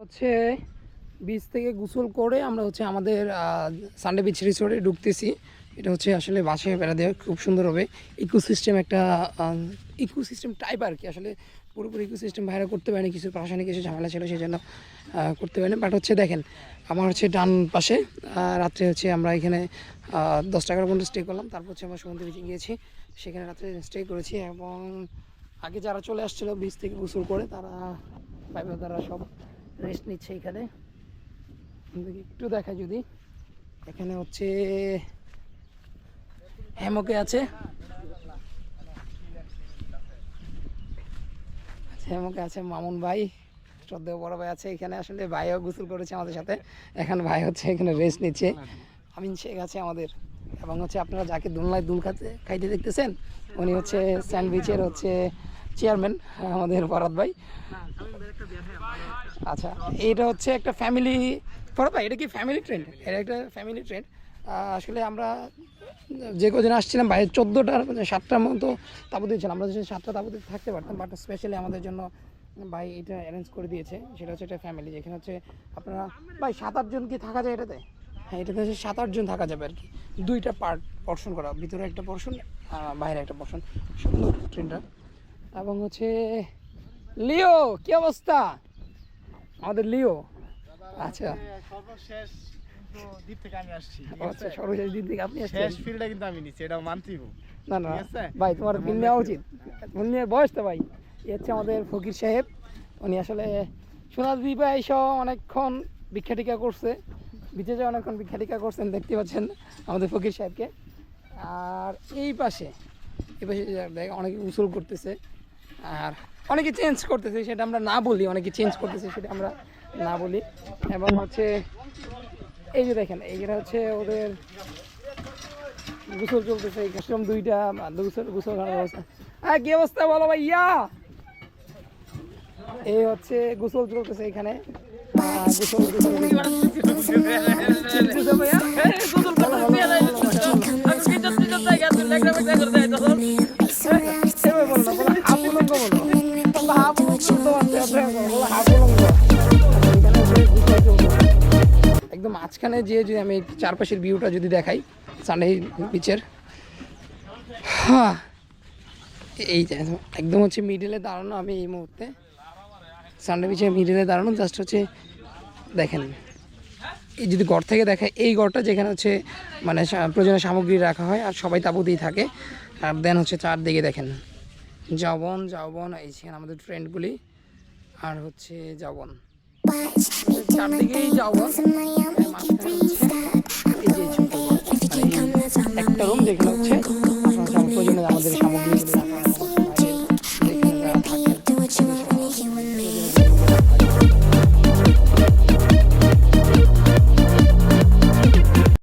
হচ্ছে বিচ থেকে গোসল করে আমরা হচ্ছে আমাদের সানডে বিচ রিসোর্টে ঢুকতেছি। এটা হচ্ছে আসলে বাসে বেড়া দেওয়া, খুব সুন্দর হবে। ইকোসিস্টেম একটা ইকোসিস্টেম টাইপ আর কি। আসলে পুরোপুরি ইকোসিস্টেম বাইরে করতে পারেনি, কিছু রাসায়নিক কিছু ঝামেলা ছিল সেই জন্য করতে পারিনি। বাট হচ্ছে দেখেন, আমার হচ্ছে ডান পাশে রাত্রে হচ্ছে আমরা এখানে দশ টাকার পর্যন্ত স্টে করলাম। তারপর হচ্ছে আমরা সমুদ্র বিচে গিয়েছি। সেখানে রাত্রে স্টে করেছি এবং আগে যারা চলে আসছিল বিচ থেকে গোসল করে, তারা পাইবে তারা সব রেস্ট নিচ্ছে এখানে। একটু দেখায় যদি। এখানে হচ্ছে হ্যামকে আছে। আচ্ছা, হ্যামকে আছে মামুন ভাই। শ্রদ্ধেয় বড় ভাই আছে এখানে। আসলে ভাইও গোসল করেছে আমাদের সাথে। এখন ভাই হচ্ছে এখানে রেস্ট নিচ্ছে। আমিন শেখ আছে আমাদের। এবং হচ্ছে আপনারা যাকে দুলনায় দুল খাতে খাইতে দেখতেছেন উনি হচ্ছে স্যান্ডউইচের হচ্ছে চেয়ারম্যান, আমাদের ভরত ভাই। আচ্ছা এটা হচ্ছে একটা ফ্যামিলি ফরত ভাই, এটা কি ফ্যামিলি ট্রেন্ড এটা একটা ফ্যামিলি ট্রেন্ড আসলে আমরা যে কজন আসছিলাম, বাইরে চোদ্দোটার মানে সাতটার মতো তাবু দিয়েছিলাম। আমরা সাতটা তাবুতে থাকতে পারতাম বাট স্পেশালি আমাদের জন্য ভাই এটা অ্যারেঞ্জ করে দিয়েছে। সেটা হচ্ছে একটা ফ্যামিলি যেখানে হচ্ছে আপনারা, ভাই সাত আটজন কি থাকা যায় এটাতে? হ্যাঁ এটাতে হচ্ছে সাত আটজন থাকা যাবে আর কি দুইটা পার্ট পোর্শন করা, ভিতরে একটা পোর্শন বাইরে একটা পোর্শন সুন্দর ট্রেনটা এবং হচ্ছে লিও কি অবস্থা? আমাদের লিও। আচ্ছা। সর্বশেষ দ্বীপ থেকে আমি আসছি আচ্ছা সর্বশেষ দিন থেকে আপনি আসছেন। শেষ ফিল্ডটা কিন্তু আমি নিচ্ছি এটা মানতেই না না ভাই তোমার আমার নেওয়া উচিত। নিয়ে বয়স তো ভাই। এ হচ্ছে আমাদের ফকির সাহেব। উনি আসলে সোনার দ্বীপে এসে অনেকক্ষণ ভিক্ষা টিকা করছে। বিচে যে অনেকক্ষণ ভিক্ষা টিকা করছেন দেখতে পাচ্ছেন আমাদের ফকির সাহেবকে। আর এই পাশে এই পাশে অনেকে উসুল করতেছে। আর অনেকে চেঞ্জ করতেছে, সেটা আমরা না বলি, অনেকে চেঞ্জ করতেছে, সেটা আমরা না বলি। এবং হচ্ছে, এই যে দেখেন এইটা হচ্ছে ওদের গোসল চলতেছে এরকম দুইটা গোসল গোসল ব্যবস্থা হ্যাঁ কি অবস্থা বলো ভাইয়া? এই হচ্ছে গোসল চলতেছে এখানে। গোসল- মাঝখানে যে যদি আমি চারপাশের ভিউটা যদি দেখাই সানডে বিচের হ্যাঁ এই যে একদম হচ্ছে মিডিলে দাঁড়ানো আমি এই মুহূর্তে। সানডে বিচের মিডিলে দাঁড়ানো জাস্ট হচ্ছে দেখেন। এই যদি ঘর থেকে দেখে এই ঘরটা যেখানে হচ্ছে মানে প্রয়োজনীয় সামগ্রী রাখা হয় আর সবাই তাবুতেই থাকে। আর দেন হচ্ছে চারদিকে দেখেন জবন জবন এই ছিলেন আমাদের ট্রেন্ডগুলি আর হচ্ছে জবন চারদিকেই হচ্ছে